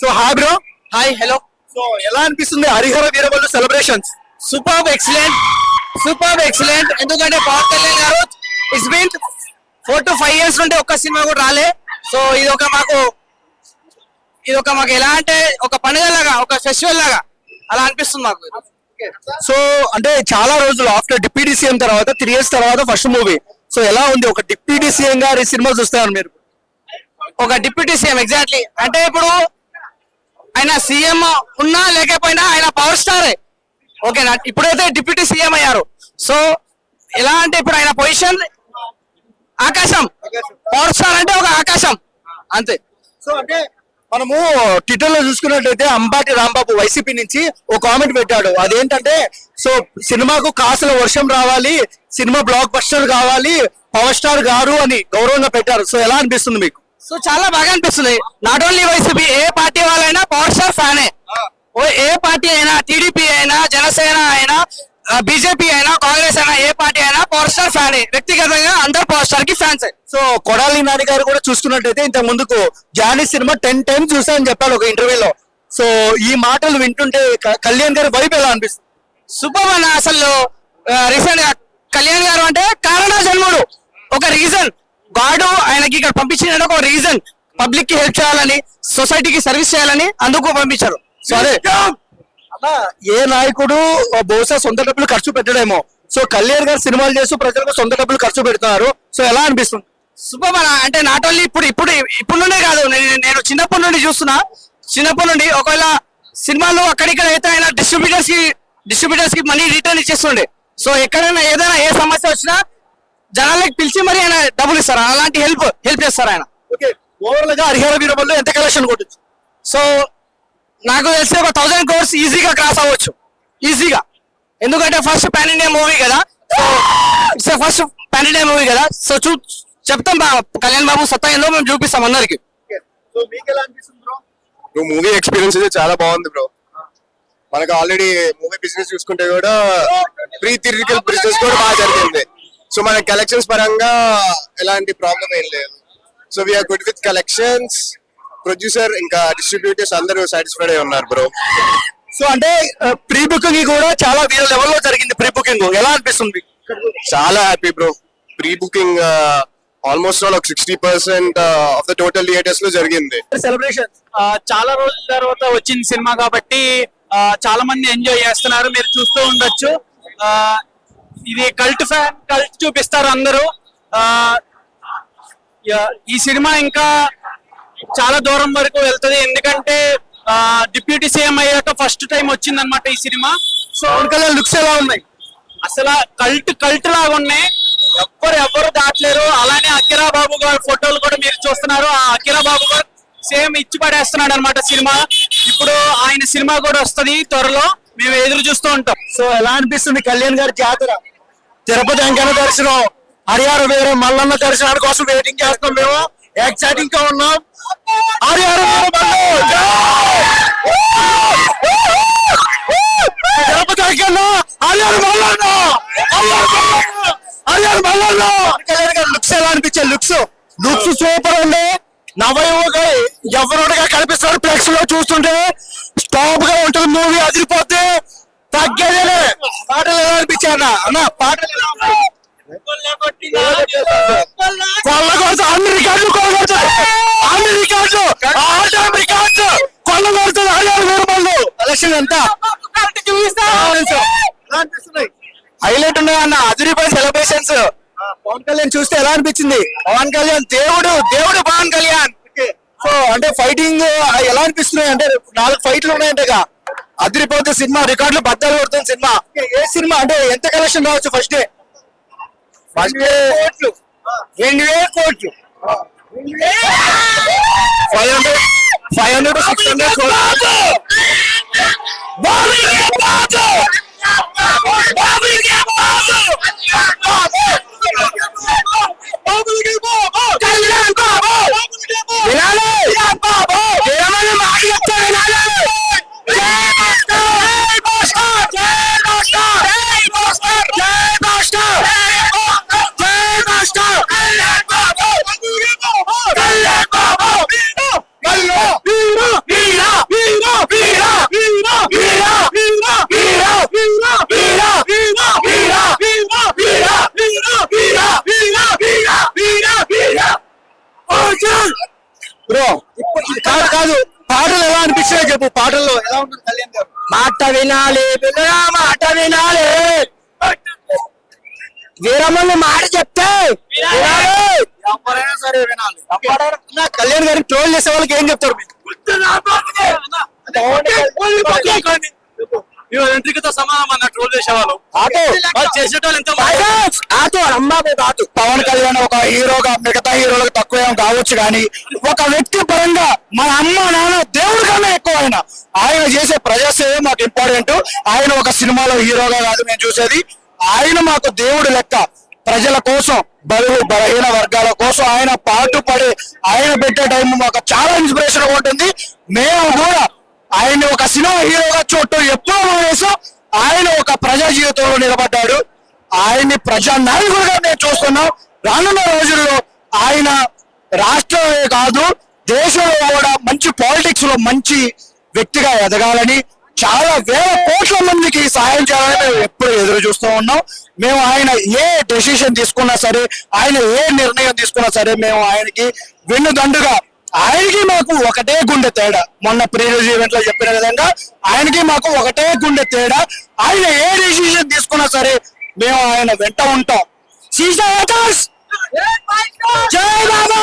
So hi bro. Hi hello. So ఎలా అనిపిస్తుంది Harihara Veeramallu celebrations? Super excellent super excellent ఎందుకంటే పవన్ కళ్యాణ్ గారు it's been four to five years నుండి ఒక్క సినిమా కూడా రాలే. సో ఇది ఒక మాకు ఇది ఒక మాకు ఎలా అంటే ఒక పండుగ లాగా ఒక ఫెస్టివల్ లాగా అలా అనిపిస్తుంది మాకు. సో అంటే చాలా రోజులు ఆఫ్టర్ డిప్యూటీ సీఎం తర్వాత త్రీ ఇయర్స్ తర్వాత ఫస్ట్ మూవీ సో ఎలా ఉంది? ఒక డిప్యూటీ సీఎం గారి సినిమా చూస్తారు మీరు? ఒక డిప్యూటీ సీఎం ఎగ్జాక్ట్లీ అంటే ఇప్పుడు ఆయన సీఎం ఉన్నా లేకపోయినా ఆయన పవర్ స్టారే. ఓకేనా? ఇప్పుడైతే డిప్యూటీ సీఎం అయ్యారు. సో ఎలా అంటే ఇప్పుడు ఆయన పొజిషన్? ఆకాశం. పవర్ స్టార్ అంటే ఒక ఆకాశం. అంతే. సో అంటే మనము ట్విట్టర్లో చూసుకున్నట్లయితే అంబాటి రాంబాబు వైసీపీ నుంచి ఒక కామెంట్ పెట్టాడు. అదేంటంటే సో సినిమాకు కాసుల వర్షం రావాలి సినిమా బ్లాక్ బస్టర్ కావాలి పవర్ స్టార్ గారు అని గౌరవంగా పెట్టారు. సో ఎలా అనిపిస్తుంది మీకు? సో చాలా బాగా అనిపిస్తుంది. నాట్ ఓన్లీ వైసీపీ ఏ పార్టీ వాళ్ళైనా పవర్ స్టార్ ఫ్యానే. ఓ ఏ పార్టీ అయినా టీడీపీ అయినా జనసేన అయినా బీజేపీ అయినా కాంగ్రెస్ అయినా ఏ పార్టీ అయినా పవర్ స్టార్ ఫ్యానే. వ్యక్తిగతంగా అందరు పవర్ స్టార్కి ఫ్యాన్స్ సో కొడాలి నాని గారు కూడా చూసుకున్నట్టయితే ఇంత ముందుకు జానీ సినిమా టెన్ టైమ్స్ చూసానని చెప్పాడు ఒక ఇంటర్వ్యూలో. సో ఈ మాటలు వింటుంటే కళ్యాణ్ గారి వైపు ఎలా అనిపిస్తుంది? సూపర్ అన్న అసలు రీసెంట్గా కళ్యాణ్ గారు అంటే కారణ జన్ముడు. ఒక రీజన్ గాడ్ ఆయనకి ఇక్కడ పంపించిన ఒక రీజన్ పబ్లిక్కి హెల్ప్ చేయాలని సొసైటీకి సర్వీస్ చేయాలని అందుకు పంపించారు. సో అదే. ఏ నాయకుడు బహుశా సొంత డబ్బులు ఖర్చు పెట్టడేమో. సో కళ్యాణ్ గారు సినిమాలు చేస్తూ ప్రజలకు సొంత డబ్బులు ఖర్చు పెడుతున్నారు. సో ఎలా అనిపిస్తుంది? సూపర్ మన అంటే నాట్ ఓన్లీ ఇప్పుడు ఇప్పుడు ఇప్పుడు నుండే కాదు నేను నేను చిన్నప్పటి నుండి చూస్తున్నా. చిన్నప్పటి నుండి ఒకవేళ సినిమాలు అక్కడిక్కడ అయితే ఆయన డిస్ట్రిబ్యూటర్స్కి డిస్ట్రిబ్యూటర్స్కి మనీ రిటర్న్ ఇచ్చేస్తుండే. సో ఎక్కడైనా ఏదైనా ఏ సమస్య వచ్చినా జనాలకి పిలిచి మరి ఆయన డబ్బులు ఇస్తారు. అలాంటి హెల్ప్ హెల్ప్ చేస్తారు ఆయన. ఓకే ఓవరాల్గా హరిహర వీరబల్లో ఎంత కలెక్షన్ కొట్టచ్చు? సో నాకు తెలిసి ఒక థౌసండ్ క్రోర్స్ ఈజీగా క్రాస్ అవ్వచ్చు. ఈజీగా ఎందుకంటే ఫస్ట్ పాన్ ఇండియా మూవీ కదా. So it's first pan India movie కదా. సో చూ చెప్తాం బా కళ్యాణ్ బాబు సత్తా ఏందో మేము చూపిస్తాం అందరికి. సో మీకు ఎలా అనిపిస్తుంది బ్రో బ్రో మూవీ ఎక్స్పీరియన్స్ అయితే చాలా బాగుంది బ్రో మనకు ఆల్రెడీ మూవీ బిజినెస్ చూసుకుంటే కూడా ప్రీ థిరిటికల్ బిజినెస్ కూడా బాగా జరిగింది. సో మన కలెక్షన్స్ పరంగా ఎలాంటి ప్రాబ్లం ఏం లేదు. So we're good with collections producer ఇంకా డిస్ట్రిబ్యూటర్స్ అందరూ సాటిస్ఫైడ్ అయి ఉన్నారు బ్రో సో అంటే ప్రీ బుకింగ్ కూడా చాలా వేరే లెవెల్లో జరిగింది ప్రీ బుకింగ్ ఎలా అనిపిస్తుంది? చాలా happy bro pre booking almost all ఒక sixty percent of the total థియేటర్స్లో జరిగింది. సెలబ్రేషన్ ఆ, చాలా రోజుల తర్వాత వచ్చిన సినిమా కాబట్టి ఆ, చాలా మంది ఎంజాయ్ చేస్తున్నారు. మీరు చూస్తూ ఉండొచ్చు. ఇది కల్ట్ ఫ్యాన్ కల్ట్ చూపిస్తారు అందరూ. ఈ సినిమా ఇంకా చాలా దూరం వరకు వెళ్తది. ఎందుకంటే డిప్యూటీ సీఎం అయ్యాక ఫస్ట్ టైం వచ్చింది అనమాట ఈ సినిమా. సో కళ్యాణ్ లుక్స్ ఎలా ఉన్నాయి? అసలు కల్ట్ కల్ట్ లాగా ఉన్నాయి. ఎవ్వరు ఎవ్వరు దాటలేరు. అలానే అకిరా బాబు గారి ఫోటోలు కూడా మీరు చూస్తున్నారు. ఆ అకిరా బాబు గారు సేమ్ ఇచ్చి పడేస్తున్నాడు అనమాట సినిమా. ఇప్పుడు ఆయన సినిమా కూడా వస్తది త్వరలో. మేము ఎదురు చూస్తూ ఉంటాం. సో ఎలా అనిపిస్తుంది కళ్యాణ్ గారి జాతర? తిరుపతి వెంకన్న దర్శనం హరిహర వేరే మల్లన్న దర్శనాల కోసం వెయిటింగ్ చేస్తాం మేము. ఎక్సైటింగ్గా ఉన్నాం. హరిహర తిరుపతి వెంకన్న హరిహర మల్లన్న హరిహర మల్లన్న! లుక్స్ ఎలా అనిపించాయి లుక్స్. లుక్స్ సూపర్ ఉంది నవయువగా ఎవరుగా కనిపిస్తారు ఫ్లెక్స్లో చూస్తుంటే. స్టాప్గా ఉంటుంది మూవీ అదిరిపోతే. అనిపించాయి అన్న పాటలు? కొల్లగొడతా అన్ని రికార్డులు కొల్లగొడతాయి అన్ని రికార్డులు. ఆల్ టైమ్ కొల్లగొడుతుంది వీరమల్లు కలెక్షన్ ఎంత హైలైట్ ఉన్నాయి అన్న. అదిరిపోయి సెలబ్రేషన్స్. పవన్ కళ్యాణ్ చూస్తే ఎలా అనిపించింది? పవన్ కళ్యాణ్ దేవుడు దేవుడు పవన్ కళ్యాణ్. సో అంటే ఫైటింగ్ ఎలా అనిపిస్తున్నాయి? అంటే నాలుగు ఫైట్లు ఉన్నాయంటగా. అదిరిపోతే సినిమా రికార్డులు బద్దలు కొడుతుంది సినిమా. ఏ సినిమా? అంటే ఎంత కలెక్షన్ రావచ్చు ఫస్ట్ డే ఫస్ట్ డే కోట్లు. రెండు వేల కోట్లు. Five hundred five hundred six hundred కోట్లు వినాలి ఏమని మాట చెప్తా వినాలి జై మాస్టర్! జై మాస్టర్! జై మాస్టర్! జై మాస్టర్! జై మాస్టర్! కళ్యాణ్ బాబు! కళ్యాణ్ బాబు! వీరు! వీరు! వీరు! ఎలా అనిపించాయి చెప్పు పాటల్లో ఎలా ఉంటుంది కళ్యాణ్ గారు మాట వినాలి పిల్లగా మాట వినాలి. వీరమ్మని మాట చెప్తే కళ్యాణ్ గారిని ట్రోల్ చేసే వాళ్ళకి ఏం చెప్తారు ఎంట్రికతో సమానం అన్న ట్రోల్ చేసేవాళ్ళు. చేసేటోళ్ళు ఎంతో కాదు. పవన్ కళ్యాణ్ ఒక హీరోగా మిగతా హీరోలకు తక్కువ ఏం కావచ్చు కానీ ఒక వ్యక్తి పరంగా మన అమ్మ నాన్న దేవుడి కన్నా ఎక్కువ ఆయన. ఆయన చేసే ప్రజాసేవ మాకు ఇంపార్టెంట్ ఆయన ఒక సినిమాలో హీరోగా కాదు మేము చూసేది. ఆయన మాకు దేవుడు లెక్క. ప్రజల కోసం బరువు బలహీన వర్గాల కోసం ఆయన పాటు పడి ఆయన పెట్టే టైం మాకు చాలా ఇన్స్పిరేషన్ ఉంటుంది. మేము కూడా ఆయన ఒక సినిమా హీరోగా చూడటం ఎప్పుడో వేసాం ఆయన ఒక ప్రజా జీవితంలో నిలబడ్డాడు. ఆయన్ని ప్రజా నాయకుడిగా మేము చూస్తున్నాం. రానున్న రోజుల్లో ఆయన రాష్ట్రమే కాదు దేశంలో కూడా మంచి పాలిటిక్స్లో మంచి వ్యక్తిగా ఎదగాలని చాలా వేల కోట్ల మందికి సహాయం చేయాలని మేము ఎప్పుడు ఎదురు చూస్తూ ఉన్నాం. మేము ఆయన ఏ డెసిషన్ తీసుకున్నా సరే ఆయన ఏ నిర్ణయం తీసుకున్నా సరే మేము ఆయనకి వెన్నుదండుగా ఆయనకి మాకు ఒకటే గుండె తేడా. మొన్న ప్రీవియస్ ఈవెంట్లో చెప్పిన విధంగా ఆయనకి మాకు ఒకటే గుండె తేడా. ఆయన ఏ డెసిషన్ తీసుకున్నా సరే మేము ఆయన వెంట ఉంటాం. జై బాబు!